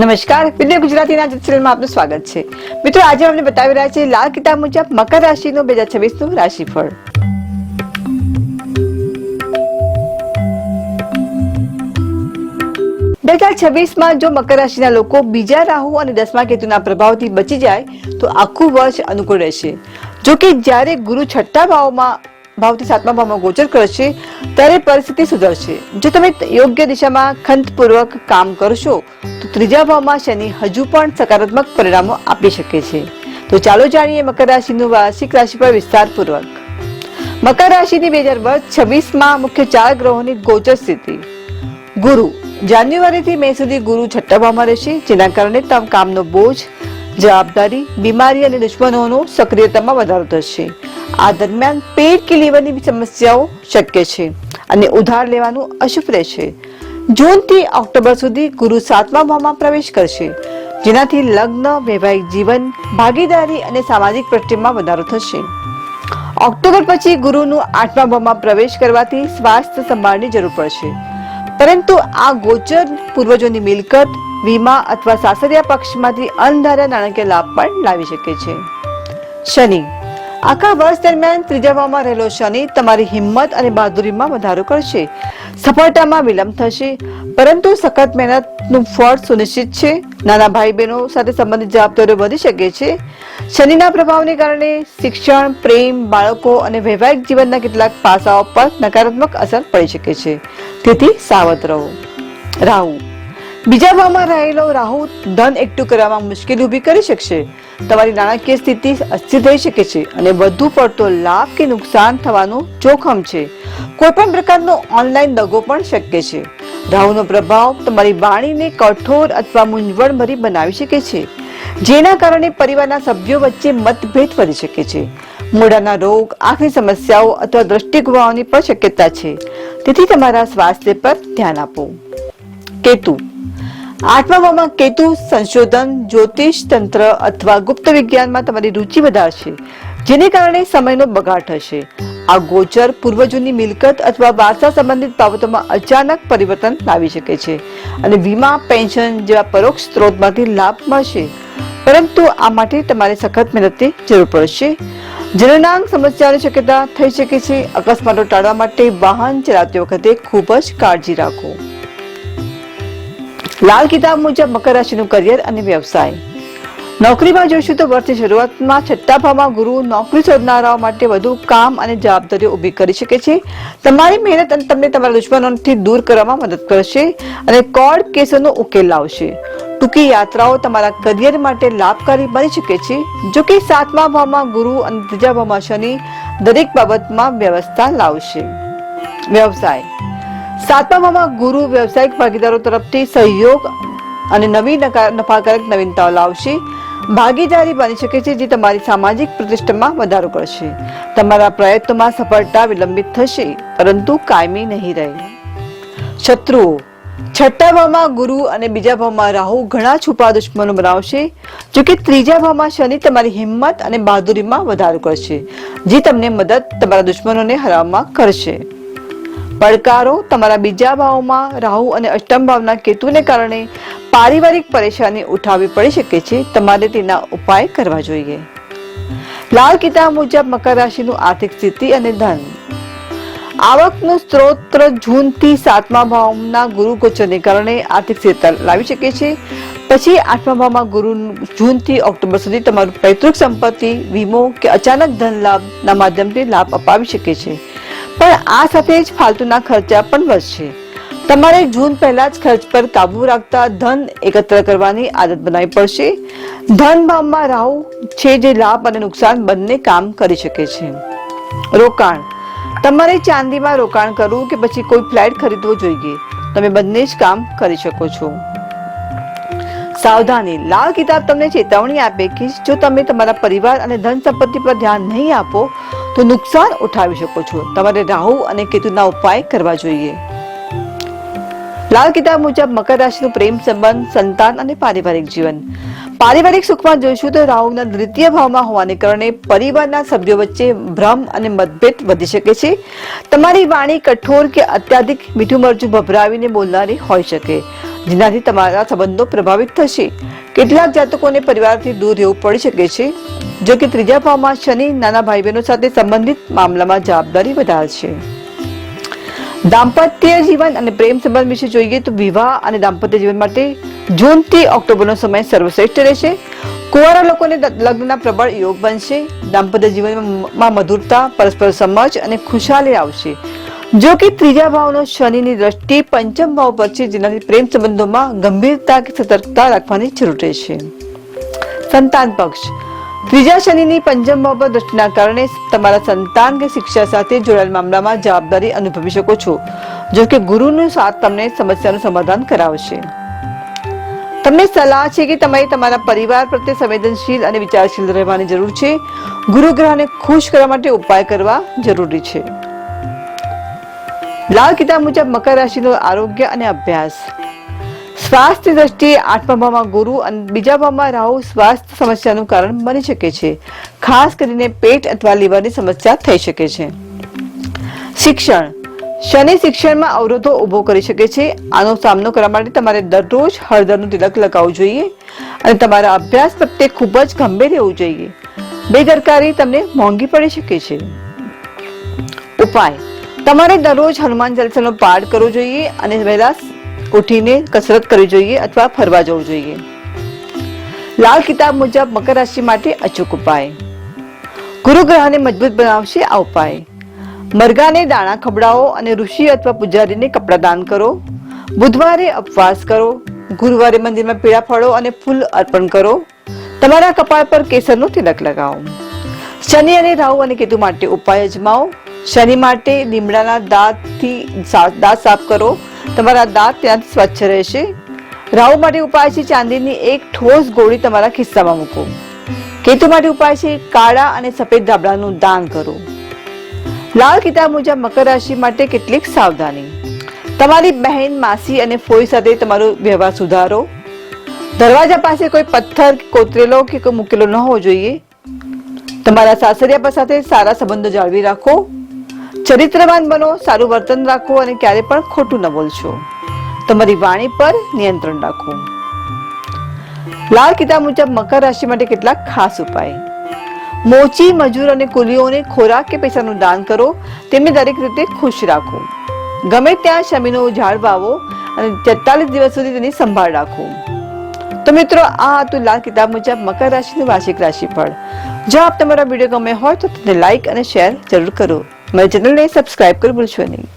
નમસ્કાર. વીડિયો ગુજરાતીના ચેનલમાં આપનું સ્વાગત છે. મિત્રો, આજે અમને બતાવી રહ્યા છે લાલ કિતાબ મુજબ મકર રાશિનું બે હજાર છવ્વીસનું રાશિફળ. બે હજાર છવ્વીસમાં જો મકર રાશિના લોકો બીજા રાહુ અને દસમા કેતુના પ્રભાવથી બચી જાય, તો આખું વર્ષ અનુકૂળ રહેશે. જો કે જ્યારે ગુરુ છઠ્ઠા ભાવમાં ભાવથી સાતમા ભાવમાં ગોચર કરશે ત્યારે પરિસ્થિતિ સુધરશે. જો તમે યોગ્ય દિશામાં ખંતપૂર્વક કામ કરશો, તો ત્રીજા ભાવમાં શનિ હજુ પણ સકારાત્મક પરિણામો આપી શકે છે. તો ચાલો જાણીએ મકર રાશિનું વાર્ષિક રાશિ પર વિસ્તારપૂર્વક. મકર રાશિની બે હજાર વર્ષ છવ્વીસમાં મુખ્ય ચાર ગ્રહોની ગોચર સ્થિતિ. ગુરુ. જાન્યુઆરીથી મે સુધી ગુરુ છઠ્ઠા ભાવમાં રહેશે, જેના કારણે કામનો બોજ જવાબદારી, બીમારી અને દુશ્મનોનો સક્રિયતામાં વધારો થશે. આ દરમિયાન પેટ કે લીવરની સમસ્યાઓ શક્ય છે અને ઉધાર લેવાનું અશુભ રહેશે. જૂનથી ઓક્ટોબર સુધી ગુરુ સાતમા ભાવમાં પ્રવેશ કરશે, જેનાથી લગ્ન, વૈવાહિક જીવન, ભાગીદારી અને સામાજિક પ્રત્યેમાં વધારો થશે. ઓક્ટોબર પછી ગુરુનું આઠમા ભાવમાં પ્રવેશ કરવાથી સ્વાસ્થ્ય સંભાળની જરૂર પડશે. પરંતુ આ ગોચર પૂર્વજોની મિલકત વીમા અથવા સાસરિયા પક્ષમાંથી અણધાર્યા નાણાકીય લાભ પણ લાવી શકે છે. શનિ. આખા વર્ષ દરમિયાન ત્રીજા ભાવમાં રહેલો શનિ તમારી હિંમત અને બહાદુરીમાં વધારો કરશે. સફળતામાં વિલંબ થશે. પરંતુ સખત મહેનતનું ફળ સુનિશ્ચિત છે. નાના ભાઈ બહેનો સાથે સંબંધિત જવાબદારીઓ વધી શકે છે. શનિના પ્રભાવને કારણે શિક્ષણ, પ્રેમ, બાળકો અને વૈવાહિક જીવનના કેટલાક પાસાઓ પર નકારાત્મક અસર પડી શકે છે. તેથી સાવધ રહો. રાહુ. બીજા ભાવમાં રહેલો રાહુ ધન એકઠું કરવામાં મુશ્કેલી ઊભી કરી શકશે. તમારી નાણાકીય સ્થિતિ અસ્થિર થઈ શકે છે અને વધુ પડતો લાભ કે નુકસાન થવાનું જોખમ છે. કોઈ પણ પ્રકારનો ઓનલાઈન દગો પણ શક્ય છે. રાહુનો પ્રભાવ તમારી વાણીને કઠોર અથવા મૂંઝવણભરી બનાવી શકે છે. જેના કારણે પરિવારના સભ્યો વચ્ચે મતભેદ વધી શકે છે. મોઢાના રોગ, આંખની સમસ્યાઓ અથવા દ્રષ્ટિ ગુમાવવાની પણ શક્યતા છે. તેથી તમારા સ્વાસ્થ્ય પર ધ્યાન આપો. કેતુ આઠમા ભાવમાં કેતુ સંશોધન, જ્યોતિષ તંત્ર અથવા ગુપ્ત વિજ્ઞાનમાં તમારી રુચિ વધારશે, જેને કારણે સમયનો બગાડ થશે. આ ગોચર પૂર્વજોની મિલકત અથવા વારસા સંબંધિત બાબતોમાં અચાનક પરિવર્તન લાવી શકે છે અને વીમા, પેન્શન જેવા પરોક્ષ સ્ત્રોતમાંથી લાભ મળશે. પરંતુ આ માટે તમારે સખત મહેનતની જરૂર પડશે. જનનાંગ સમસ્યાની શક્યતા થઈ શકે છે. અકસ્માતો ટાળવા માટે વાહન ચલાવતી વખતે ખૂબ જ કાળજી રાખો. લાલ કિતાબ મુજબ મકર રાશિનું કરિયર અને વ્યવસાય. નોકરીમાં જોઈશું તો વર્ષની શરૂઆતમાં છઠ્ઠા ભાવમાં ગુરુ નોકરી શોધનારાઓ માટે વધુ કામ અને જવાબદારીઓ ઊભી કરી શકે છે. તમારી મહેનત અને તમને તમારા દુશ્મનોથી દૂર કરવામાં મદદ કરશે અને કોર્ટ કેસોનો ઉકેલ લાવશે. ટૂંકી યાત્રાઓ તમારા કરિયર માટે લાભકારી બની શકે છે. જો કે સાતમા ભાવમાં ગુરુ અને ત્રીજા ભાવમાં શનિ દરેક બાબતમાં વ્યવસ્થા લાવશે. વ્યવસાય. સાતમા ભાવમાં ગુરુ વ્યવસાયિક ભાગીદારો તરફથી સહયોગ અને નવી નફાકારક નવીનતાઓ લાવશે. ભાગીદારી બની શકે છે જે તમારી સામાજિક પ્રતિષ્ઠામાં વધારો કરશે. તમારા પ્રયત્નોમાં સફળતા વિલંબિત થશે, પરંતુ કાયમી નહીં રહે. શત્રુઓ છઠ્ઠા ભાવમાં ગુરુ અને બીજા ભાવમાં રાહુ ઘણા છુપા દુશ્મનો બનાવશે, જો કે ત્રીજા ભાવમાં શનિ તમારી હિંમત અને બહાદુરીમાં વધારો કરશે, જે તમને મદદ તમારા દુશ્મનોને હરાવવામાં કરશે. પડકારો તમારા બીજા ભાવમાં રાહુ અને અષ્ટમ ભાવના કેતુને કારણે પારિવારિક પરેશાની ઉઠાવવી પડી શકે છે, તમારે તેના ઉપાય કરવા જોઈએ. લાલ કિતાબ મુજબ મકર રાશિનું આર્થિક સ્થિતિ અને ધન. આવકનું સ્ત્રોત જૂનથી સાતમા ભાવના ગુરુ ગોચરને કારણે આર્થિક સ્થિરતા લાવી શકે છે. પછી આઠમા ભાવમાં ગુરુ જૂનથી ઓક્ટોબર સુધી તમારું પૈતૃક સંપત્તિ, વીમો કે અચાનક ધન લાભના માધ્યમથી લાભ અપાવી શકે છે. પણ આ સાથે જ ફાલતુના ખર્ચા પણ વધશે. તમારે જૂન પહેલા જ ખર્ચ પર કાબુ રાખતા ધન એકત્ર કરવાની આદત બનાવવી પડશે. ધન ભાવમાં રાહુ છે જે લાભ અને નુકસાન બંને કામ કરી શકે છે. રોકાણ. તમારે ચાંદીમાં રોકાણ કરવું કે પછી કોઈ ફ્લેટ ખરીદવો જોઈએ? તમે બંને જ કામ કરી શકો છો. સાવધાની. લાલ કિતાબ તમને ચેતવણી આપે કે જો તમે તમારા પરિવાર અને ધન સંપત્તિ પર ધ્યાન નહીં આપો તો નુકસાન ઉઠાવી શકો છો. તમારે રાહુ અને કેતુના ઉપાય કરવા જોઈએ. લાલ કિતાબ મુજબ મકર રાશિનું પ્રેમ સંબંધ, સંતાન અને પારિવારિક જીવન. પારિવારિક સુખમાં જોઈશું તો રાહુના દ્વિતીય ભાવમાં હોવાને કારણે પરિવારના સભ્યો વચ્ચે ભ્રમ અને મતભેદ વધી શકે છે. તમારી વાણી કઠોર કે અત્યાધિક મીઠું મરચું ભભરાવીને બોલનારી હોઈ શકે. જેનાથી તમારા સંબંધો પ્રભાવિત થશે. કેટલાક જાતકોને પરિવારથી દૂર રહેવું પડી શકે છે, જો કે ત્રીજા ભાવમાં શનિ નાના ભાઈ બહેનો સાથે સંબંધિત મામલામાં જવાબદારી વધારશે દાંપત્ય જીવન અને પ્રેમ સંબંધ વિશે જોઈએ તો વિવાહ અને દાંપત્ય જીવન માટે જૂનથી ઓક્ટોબરનો સમય સર્વશ્રેષ્ઠ રહેશે કુંવારા લોકોને લગ્નના પ્રબળ યોગ બનશે. દાંપત્ય જીવનમાં મધુરતા, પરસ્પર સમજ અને ખુશાલી આવશે. જો કે ત્રીજા ભાવનો શનિની દ્રષ્ટિ પંચમ ભાવ પર છે જેનાથી પ્રેમ સંબંધોમાં ગંભીરતા કે સતર્કતા રાખવાની જરૂર રહેશે સંતાન પક્ષ. ત્રીજા શનિની પંચમ ભાવ પર દ્રષ્ટિના કારણે તમારા સંતાન કે શિક્ષા સાથે જોડાયેલ મામલામાં જવાબદારી અનુભવી શકો છો, જો કે ગુરુનો સાથ તમને સમસ્યાનું સમાધાન કરાવશે. તમને સલાહ છે કે તમારે તમારા પરિવાર પ્રત્યે સંવેદનશીલ અને વિચારશીલ રહેવાની જરૂર છે. ગુરુ ગ્રહને ખુશ કરવા માટે ઉપાય કરવા જરૂરી છે. લાલ કિતાબ મુજબ મકર રાશિનો આરોગ્ય અને અભ્યાસ. સ્વાસ્થ્ય દ્રષ્ટિએ આઠમા ભાવમાં ગુરુ અને બીજા ભાવમાં રાહુ સ્વાસ્થ્ય સમસ્યાનું કારણ બની શકે છે. ખાસ કરીને પેટ અથવા લીવરની સમસ્યા થઈ શકે છે. શિક્ષણ. શનિ શિક્ષણમાં અવરોધો ઊભો કરી શકે છે. આનો સામનો કરવા માટે તમારે દરરોજ હળદરનું તિલક લગાવવું જોઈએ અને તમારા અભ્યાસ પ્રત્યે ખૂબ જ ગંભીર રહેવું જોઈએ. બેદરકારી તમને મોંઘી પડી શકે છે. ઉપાય. તમારે દરરોજ હનુમાન ચાલીસાનો પાઠ કરવો જોઈએ અને વહેલા ઉઠીને કસરત કરવી જોઈએ અથવા ફરવા જવું જોઈએ. લાલ કિતાબ મુજબ મકર રાશિ માટે અચૂક ઉપાય. ગુરુ ગ્રહને મજબૂત બનાવશે આ ઉપાય. મરઘાને દાણા ખબડાવો અને ઋષિ અથવા પૂજારીને કપડાં દાન કરો. બુધવારે ઉપવાસ કરો. ગુરુવારે મંદિરમાં પીળા ફળો અને ફૂલ અર્પણ કરો. તમારા કપાળ પર કેસરનો તિલક લગાવો. શનિ અને રાહુ અને કેતુ માટે ઉપાય અજમાવો. શનિ માટે લીમડાના દાંતથી દાંત સાફ કરો? તમારા દાંત ત્યાંથી સ્વચ્છ રહેશે. રાહુ માટે ઉપાય છે ચાંદીની એક ઠોસ ગોળી તમારા ખિસ્સામાં મૂકો કેતુ માટે ઉપાય છે કાળા અને સફેદ ધાબળાનું દાન કરો. લાલ કિતાબ મુજબ મકર રાશિ માટે કેટલીક સાવધાની. તમારી બહેન, માસી અને ફોઈ સાથે તમારો વ્યવહાર સુધારો. દરવાજા પાસે કોઈ પથ્થર કોતરેલો, કે કોઈ મૂકેલો ન હોવો જોઈએ. તમારા સાસરિયા પર સાથે સારા સંબંધો જાળવી રાખો. ચરિત્રવાન બનો, સારું વર્તન રાખો અને ક્યારે પણ ખોટું ન બોલશો. તમારી વાણી પર નિયંત્રણ રાખો. લાલ કિતાબ મુજબ મકર રાશિ માટે કેટલાક ખાસ ઉપાય. મોચી, મજૂર અને કુલીઓને ખોરાક કે પૈસાનું દાન કરો, તેમને દરેક રીતે ખુશ રાખો. ગમે ત્યાં શમીનો ઝાડ વાવો અને તેતાલીસ દિવસ સુધી તેની સંભાળ રાખો. તો મિત્રો, આ હતું લાલ કિતાબ મુજબ મકર રાશિનું વાર્ષિક રાશિફળ. જો આપ તમારા વીડિયો ગમે હોય તો તેને લાઈક અને શેર જરૂર કરો. મારી ચેનલને સબસ્ક્રાઈબ કરી ભૂલશો નહીં.